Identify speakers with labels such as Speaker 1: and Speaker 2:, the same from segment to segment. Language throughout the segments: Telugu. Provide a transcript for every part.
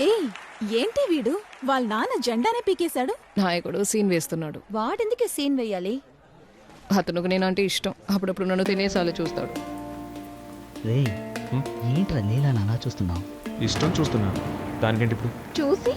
Speaker 1: ఏయ్ ఏంటి వీడు? వాళ్ళ నాన్న జెండానే పీకేశాడు?
Speaker 2: నాయకుడు సీన్ వేస్తున్నాడు.
Speaker 3: వాడెందుకే సీన్ వెయ్యాలి
Speaker 2: అతనుకు నేనంటే ఇష్టం. అప్పుడప్పుడు నన్ను తినేసాలు చూస్తాడు.
Speaker 4: రే ఏంట్రా నీలా అలా చూస్తున్నావు?
Speaker 5: ఇష్టం చూస్తున్నాను దానికేంటి ఇప్పుడు?
Speaker 1: చూసి?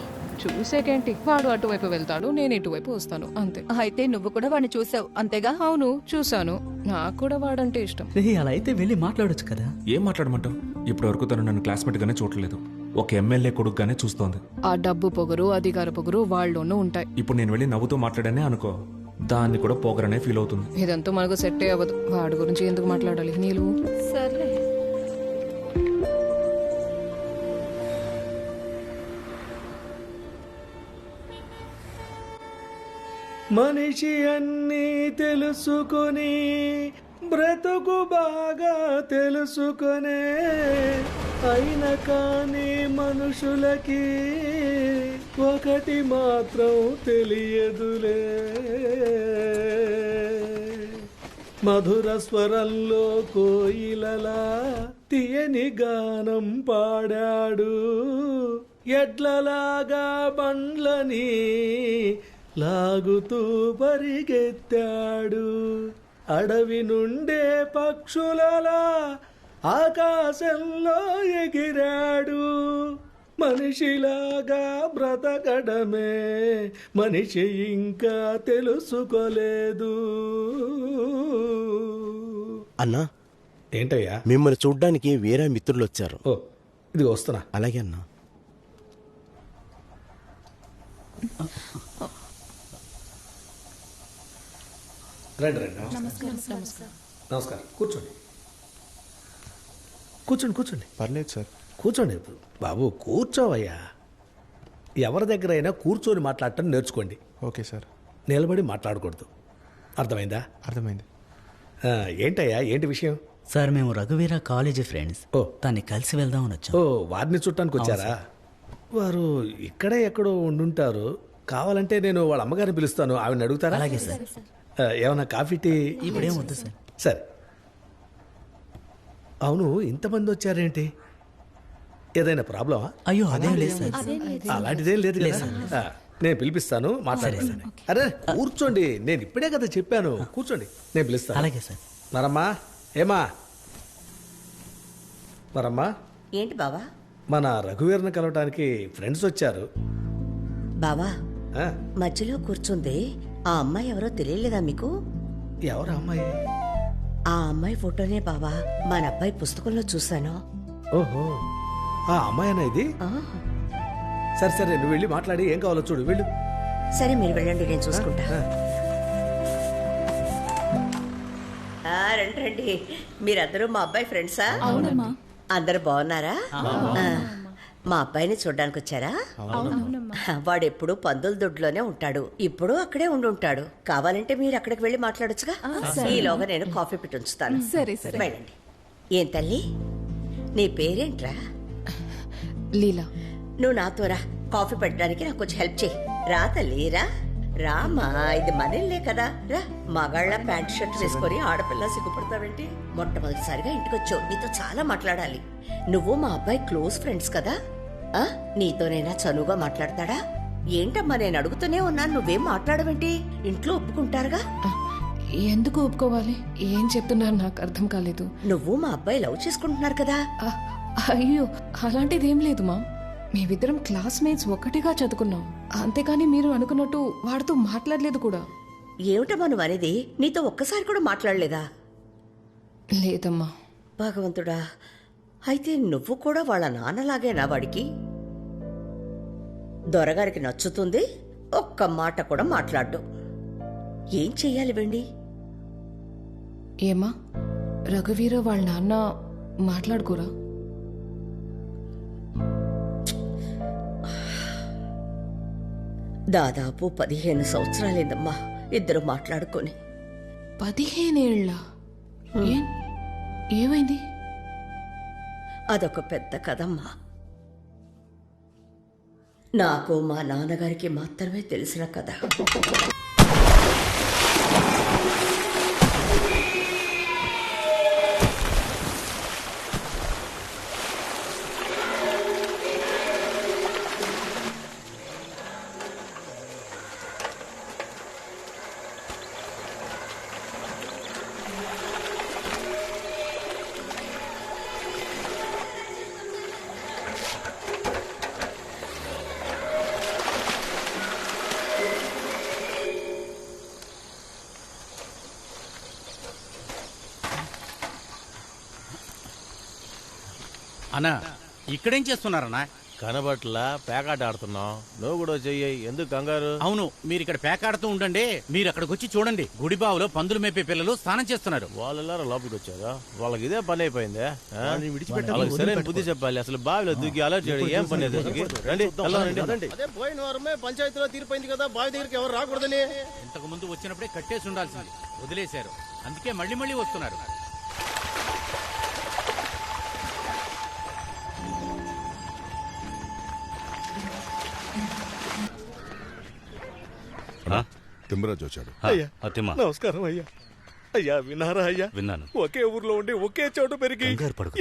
Speaker 2: చూసేకేంటి? వాడు అటువైపు వెళ్తాడు నేను ఇటువైపు వస్తాను అంతే.
Speaker 3: అయితే నువ్వు కూడా వాడిని చూసావు అంతేగా?
Speaker 2: అవును చూశాను. నాకు కూడా వాడంటే ఇష్టం.
Speaker 4: రే అలా అయితే వెళ్ళి మాట్లాడొచ్చు కదా?
Speaker 5: ఏం మాట్లాడమంటావు? ఇప్పటి వరకు తను నన్ను క్లాస్మేట్ గానే చూడలేదు ఒక ఎమ్మెల్యే కొడుకుగానే చూస్తోంది.
Speaker 2: ఆ డబ్బు పొగరు అధికార పొగరు వాళ్ళలోనూ ఉంటాయి.
Speaker 5: ఇప్పుడు నేను వెళ్ళి నవ్వుతూ మాట్లాడానే అనుకో దాన్ని కూడా పోగరనే ఫీల్ అవుతుంది.
Speaker 2: ఇదంతా మనకు సెట్టే అవ్వదు. వాడి గురించి ఎందుకు మాట్లాడాలి నీళ్ళు
Speaker 1: సర్లే.
Speaker 6: మనిషి అన్నీ తెలుసుకొని బ్రతుకు బాగా తెలుసుకునే అయిన కానీ మనుషులకి ఒకటి మాత్రం తెలియదులే. మధుర స్వరంలో కోయిలలా తీయని గానం పాడాడు. ఎడ్లలాగా బండ్లని లాగుతూ పరిగెత్తాడు. అడవి నుండే పక్షులలా ఆకాశంలో ఎగిరాడు. మనిషిలాగా బ్రతకడమే మనిషి ఇంకా తెలుసుకోలేదు.
Speaker 7: అన్నా
Speaker 6: ఏంటయ్యా?
Speaker 7: మిమ్మల్ని చూడ్డానికి వేరే మిత్రులు వచ్చారు
Speaker 6: ఓ ఇది వస్తున్నా.
Speaker 7: అలాగే అన్నా.
Speaker 6: రండి రండి నమస్కారం. కూర్చోండి. కూర్చోండి కూర్చోండి.
Speaker 7: పర్లేదు సార్.
Speaker 6: కూర్చోండి బాబు కూర్చోవయ్యా. ఎవరి దగ్గర అయినా కూర్చొని మాట్లాడటం నేర్చుకోండి.
Speaker 7: Okay sir.
Speaker 6: నిలబడి మాట్లాడకూడదు. అర్థమైందా?
Speaker 7: అర్థమైంది.
Speaker 6: ఆ, ఏంటయ్యా ఏంటి విషయం?
Speaker 4: సార్ మేము రఘువీర కాలేజీ ఫ్రెండ్స్.
Speaker 6: ఓ.
Speaker 4: తన్ని కలిసి వెళ్దామని వచ్చాం.
Speaker 6: ఓ వారిని చుట్టానికి వచ్చారా? వారు ఇక్కడే ఎక్కడో ఉండుంటారు. కావాలంటే నేను వాళ్ళ అమ్మగారిని పిలుస్తాను. ఆవిడని అడుగుతారా?
Speaker 4: అలాగే సార్.
Speaker 6: ఆ, ఏమన్నా కాఫీ టీ?
Speaker 4: ఇప్పుడేం వద్దు సార్.
Speaker 6: సరే. అవును ఇంతమంది వచ్చారేంటి? ఏదైనా ప్రాబ్లమా?
Speaker 4: అయ్యో అదేం లేదు సార్.
Speaker 6: అలాంటిదేం లేదు కదా. ఆ, నేను పిలిపిస్తాను మాట్లాడేస్తాను అరే కూర్చోండి. నేను ఇప్పుడే కదా చెప్పాను. కూర్చోండి. నేను పిలుస్తాను.
Speaker 4: అలాగే సార్.
Speaker 6: మరమ్మా ఏమా? మరమ్మా.
Speaker 8: ఏంటి బావా?
Speaker 6: మన రఘువీరను కలవటానికి ఫ్రెండ్స్ వచ్చారు.
Speaker 8: బావా
Speaker 6: ఆ,
Speaker 8: మధ్యలో కూర్చుంది. ఆ అమ్మాయి ఎవరో తెలియలేదా మీకు?
Speaker 6: ఎవరు అమ్మాయి?
Speaker 8: ఆ అమ్మాయి ఫోటోనే బావా మన అబ్బాయి పుస్తకంలో చూశాను.
Speaker 6: ఓహో ఆ అమ్మాయి ఇది?
Speaker 8: ఆ,
Speaker 6: సరే సరే నువ్వు వెళ్ళి మాట్లాడి ఏం కావాలో చూడు వెళ్ళు.
Speaker 8: సరే మీరు వెళ్ళండి నేను చూసుకుంటా.
Speaker 6: ఆ.
Speaker 8: ఆ, రండి రండి. మీరందరూ మా అబ్బాయి ఫ్రెండ్సా?
Speaker 1: అవునమ్మా.
Speaker 8: అందరు బాగున్నారా? ఆ, మా అబ్బాయిని చూడడానికి వచ్చారా వాడు ఎప్పుడు పందుల దొడ్లోనే ఉంటాడు. ఇప్పుడు అక్కడే ఉండి ఉంటాడు కావాలంటే మీరు అక్కడికి వెళ్ళి మాట్లాడొచ్చుగా? ఈలోగా నేను కాఫీ పెట్టి ఉంచుతాను
Speaker 1: సరే. సరే.
Speaker 8: వెళ్ళండి. ఏం తల్లి? నీ పేరేంట్రా?
Speaker 2: లీలా.
Speaker 8: నువ్వు నాతో రా. కాఫీ పెట్టడానికి నాకు కొంచెం హెల్ప్ చేయి. రా తల్లి రా. రామా ఇది మనీళ్ళే కదా. రా మగాళ్ళ ప్యాంట్ షర్ట్ వేసుకొని ఆడపిల్ల సిగ్గుపడతావేంటి? మొట్టమొదటిసారిగా ఇంటికి వచ్చావు నీతో చాలా మాట్లాడాలి. నువ్వు మా అబ్బాయి క్లోజ్ ఫ్రెండ్స్ కదా. ఆ? నీతోనైనా చనువుగా మాట్లాడతాడా? ఏంటమ్మా నేను అడుగుతూనే ఉన్నాను. నువ్వేం మాట్లాడవేంటి? ఇంట్లో ఒప్పుకుంటారుగా?
Speaker 2: ఎందుకు ఒప్పుకోవాలి? ఏం చెప్తున్నారు నాకు అర్థం కాలేదు.
Speaker 8: నువ్వు మా అబ్బాయి లవ్ చేసుకుంటున్నారు కదా.
Speaker 2: అయ్యో అలాంటిదేం లేదు మా మేమిద్దరం క్లాస్మేట్స్ ఒకటిగా చదువుకున్నాం. అంతేకాని మీరు అనుకున్నట్టు వాడితో మాట్లాడలేదు కూడా.
Speaker 8: ఏమిటమ్మా నువ్వు అనేది? నీతో ఒక్కసారి కూడా మాట్లాడలేదా?
Speaker 2: లేదమ్మా.
Speaker 8: భగవంతుడా అయితే నువ్వు కూడా వాళ్ళ నాన్నలాగేనా వాడికి? దొరగారికి నచ్చుతుంది ఒక్క మాట కూడా మాట్లాడ్డు. ఏం చెయ్యాలి వెండి?
Speaker 2: ఏమా రఘువీర వాళ్ళ నాన్న మాట్లాడుకోరా?
Speaker 8: దాదాపు పదిహేను సంవత్సరాలేదమ్మా ఇద్దరు మాట్లాడుకొని.
Speaker 2: పదిహేనేళ్ళ? ఏం? ఏమైంది?
Speaker 8: అదొక పెద్ద కదమ్మా నాకు మా నాన్నగారికి మాత్రమే తెలిసిన కథ.
Speaker 9: అన్నా ఇక్కడేం చేస్తున్నారన్నా?
Speaker 7: కనబట్ల పేకాట ఆడుతున్నాం. నువ్వు కూడా చెయ్యి. ఎందుకు కంగారు?
Speaker 9: అవును మీరు ఇక్కడ పేకాడుతూ ఉండండి. మీరు అక్కడికి వచ్చి చూడండి. గుడిబావులో పందులు మేపే పిల్లలు స్నానం చేస్తున్నారు.
Speaker 7: వాళ్ళెల్లారూ లోపలికి వచ్చారా? వాళ్ళకి ఇదే పని అయిపోయింది వాళ్ళకి సరైన
Speaker 4: వదిలిపెట్టుకో.
Speaker 7: బుద్ధి చెప్పాలి. అసలు బావిలో దూకి అలర్ట్ చేయడం ఏం పని? రండి రండి.
Speaker 10: అదే పోయిన వారమే పంచాయతీలో తీరిపోయింది కదా బావి దగ్గరికి ఎవరు రాకూడదని?
Speaker 9: ఇంతకు ముందు వచ్చినప్పుడే కట్టేసి ఉండాల్సింది. వదిలేశారు. అందుకే మళ్ళీ మళ్ళీ వస్తున్నారు.
Speaker 11: తిమ్మరాజు వచ్చాడు.
Speaker 12: అయ్యా.
Speaker 13: అతిమా
Speaker 12: నమస్కారం అయ్యా. అయ్యా విన్నారా అయ్యా?
Speaker 13: విన్నాను.
Speaker 12: ఒకే ఊర్లో ఉండి ఒకే చోట పెరిగి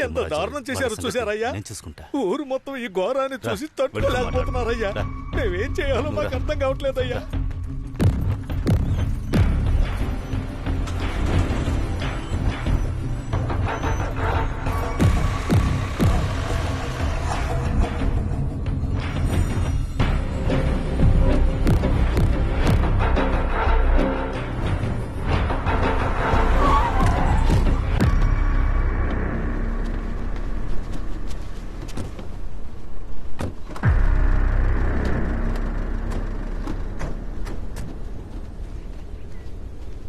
Speaker 12: ఎంత. దారుణం చేశారు చూసారయ్యా
Speaker 13: సంగతి నేను చూసుకుంటా.
Speaker 12: ఊరు మొత్తం ఈ ఘోరాన్ని చూసి తట్టుకోలేకపోతున్నారయ్యా. మేమేం చేయాలో మాకు. అర్థం కావట్లేదయ్యా.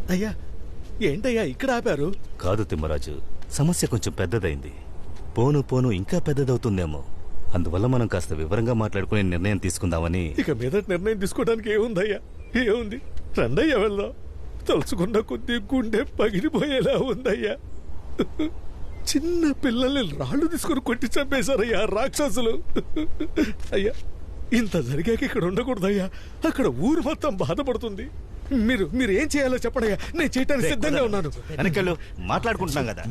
Speaker 12: అయ్యా ఏంటయ్యా ఇక్కడ ఆపారు?
Speaker 13: కాదు తిమ్మరాజు సమస్య కొంచెం పెద్దదైంది. పోను పోను ఇంకా పెద్దదవుతుందేమో. అందువల్ల మనం కాస్త వివరంగా మాట్లాడుకునే నిర్ణయం తీసుకుందామని.
Speaker 12: ఇక మీద నిర్ణయం తీసుకోవడానికి ఏముందయ్యా? ఏముంది? రండయ్యా వెళ్దాం. తలుచుకున్న కొద్దీ గుండె పగిలిపోయేలా ఉందయ్యా. చిన్న పిల్లల్ని రాళ్ళు తీసుకుని కొట్టి చంపేశారయ్యా రాక్షసులు. అయ్యా ఇంత జరిగాక ఇక్కడ ఉండకూడదయ్యా. అక్కడ ఊరు మొత్తం బాధపడుతుంది. మీరు మీరు ఏం చేయాలో చెప్పడయ్యా. నేను చేయటానికి సిద్ధంగా ఉన్నాను.
Speaker 13: వెనకెళ్ళు. మాట్లాడుకుంటున్నాం కదా.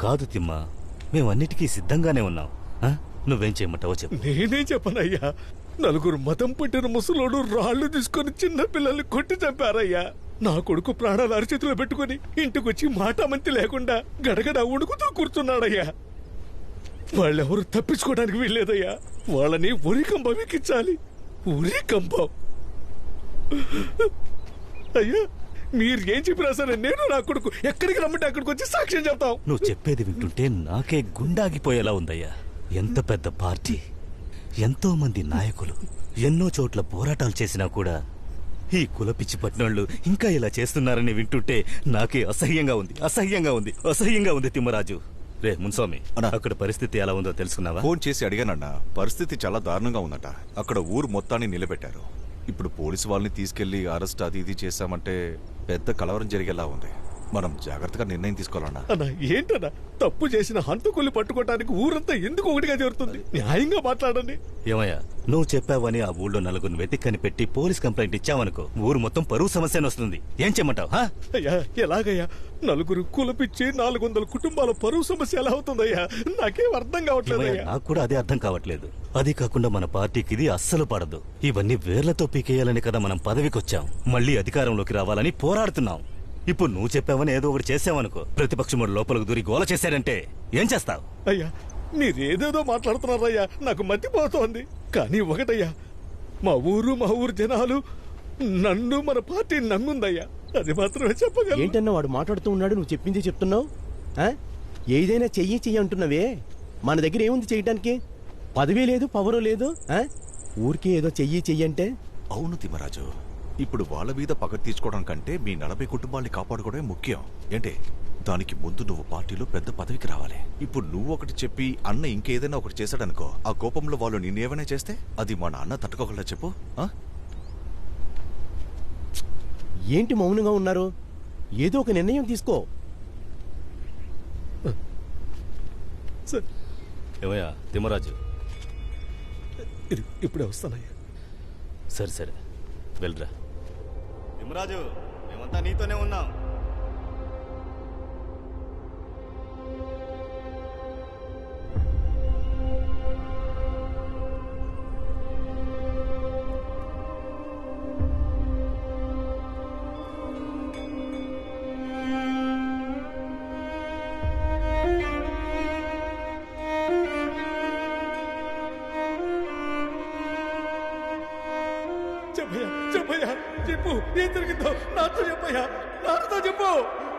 Speaker 13: కాదు తిమ్మ మేమన్నిటికీ సిద్ధంగానే ఉన్నాం. ఆ? నువ్వేం చేయమంటావో చెప్పు.
Speaker 12: నేనేం చెప్పనయ్యా. నలుగురు మతం పుట్టిన ముసలోడు రాళ్ళు తీసుకొని చిన్న పిల్లల్ని కొట్టి చంపారయ్యా. నా కొడుకు ప్రాణాలు అరచేతిలో పెట్టుకుని ఇంటికొచ్చి మాటామంతి లేకుండా గడగడ ఉడుకుతూ కూర్చున్నాడయ్యా. వాళ్ళెవరు తప్పించుకోవడానికి వీల్లేదయ్యా. వాళ్ళని ఉరి కంబం ఎక్కించాలి. ఉరి కంబం అయ్యా మీరు ఏం చెప్పినా సరే నేను నా కొడుకు ఎక్కడికి రమ్మంటే అక్కడికి వచ్చి సాక్ష్యం చెప్తాం.
Speaker 13: నువ్వు చెప్పేది వింటుంటే నాకే గుండాగిపోయేలా ఉందయ్యా. ఎంత పెద్ద పార్టీ ఎంతో మంది నాయకులు ఎన్నో చోట్ల పోరాటాలు చేసినా కూడా ఈ కులపిచ్చి పట్టినోళ్ళు ఇంకా ఇలా చేస్తున్నారని వింటుంటే నాకే అసహ్యంగా ఉంది అసహ్యంగా ఉంది అసహ్యంగా ఉంది తిమ్మరాజు. రే మున్స్వామి అక్కడ పరిస్థితి ఎలా ఉందో తెలుసుకున్నావా?
Speaker 11: ఫోన్ చేసి అడిగానన్నా పరిస్థితి చాలా దారుణంగా ఉందట. అక్కడ ఊరు మొత్తాన్ని నిలబెట్టారు. ఇప్పుడు పోలీసు వాళ్ళని తీసుకెళ్ళి అరెస్ట్ అది ఇది చేశామంటే పెద్ద కలవరం జరిగేలా ఉంది. మనం జాగ్రత్తగా నిర్ణయం తీసుకోవాలన్నా.
Speaker 12: అన్నా ఏంటన్నా? తప్పు చేసిన హంతకుల్ని పట్టుకోవటానికి ఊరంతా ఎందుకు ఒకటిగా జరుగుతుంది న్యాయంగా మాట్లాడండి.
Speaker 13: ఏమయ్యా నువ్వు చెప్పావని ఆ ఊళ్ళో నలుగురిని వెతిక్కని పెట్టి పోలీస్ కంప్లైంట్ ఇచ్చావనుకో ఊరు మొత్తం పరువు సమస్యను వస్తుంది. ఏం చెయ్యమంటావు హా?
Speaker 12: అయ్యా ఎలాగయ్యా? నలుగురు కులపిచ్చి నాలుగు వందల కుటుంబాల పరువు సమస్య ఎలా అవుతుందయ్యా? నాకేం అర్థం కావట్లేదయ్యా.
Speaker 13: నాకు కూడా అదే అర్థం కావట్లేదు. అది కాకుండా మన పార్టీకి ఇది అస్సలు పడదు. ఇవన్నీ వేర్లతో పీకేయాలని కదా మనం పదవికొచ్చాం. మళ్ళీ అధికారంలోకి రావాలని పోరాడుతున్నాం. ఇప్పుడు నువ్వు చెప్పావని ఏదో ఒకటి చేసావనుకో. ప్రతిపక్షముడు లోపలికి దూరి గోల చేశాడంటే ఏం చేస్తావు?
Speaker 12: అయ్యా మీరేదేదో మాట్లాడుతున్నారయ్యా నాకు మతిపోతోంది. కానీ ఒకటయ్యా మా ఊరు మా ఊరు జనాలు నన్ను మన పార్టీ నమ్ముందయ్యా అది మాత్రమే చెప్పగలను.
Speaker 10: ఏంటన్నా వాడు మాట్లాడుతూ ఉన్నాడు నువ్వు చెప్పింది చెప్తున్నావు? ఆ? ఏదైనా చెయ్యి చెయ్యి అంటున్నావే? మన దగ్గర ఏముంది చేయడానికి పదవి లేదు పవరు లేదు ఆ? ఊరికే ఏదో చెయ్యి చెయ్యి అంటే?
Speaker 11: అవును తిమ్మరాజు. ఇప్పుడు వాళ్ళ మీద పగ తీర్చుకోవడం కంటే మీ నలభై కుటుంబాల్ని కాపాడుకోవడమే ముఖ్యం. ఏంటి? దానికి ముందు నువ్వు పార్టీలో పెద్ద పదవికి రావాలి. ఇప్పుడు నువ్వు ఒకటి చెప్పి అన్న ఇంకేదైనా ఒకటి చేశాడనుకో ఆ కోపంలో వాళ్ళు నిన్నేమైనా చేస్తే అది మా నాన్న తట్టుకోగలరా చెప్పు ఆ?
Speaker 10: ఏంటి మౌనంగా ఉన్నారు? ఏదో ఒక నిర్ణయం తీసుకో.
Speaker 13: ఏమయ్యా తిమ్మరాజు.
Speaker 12: ఇప్పుడే వస్తానయ్యా.
Speaker 13: సరే సరే. వెళ్ళరా. తిమ్మరాజు మేమంతా నీతోనే ఉన్నాం.
Speaker 12: చెప్పయ్యా చెప్పు నాతో చెప్పయ్యా నాతో చెప్పు.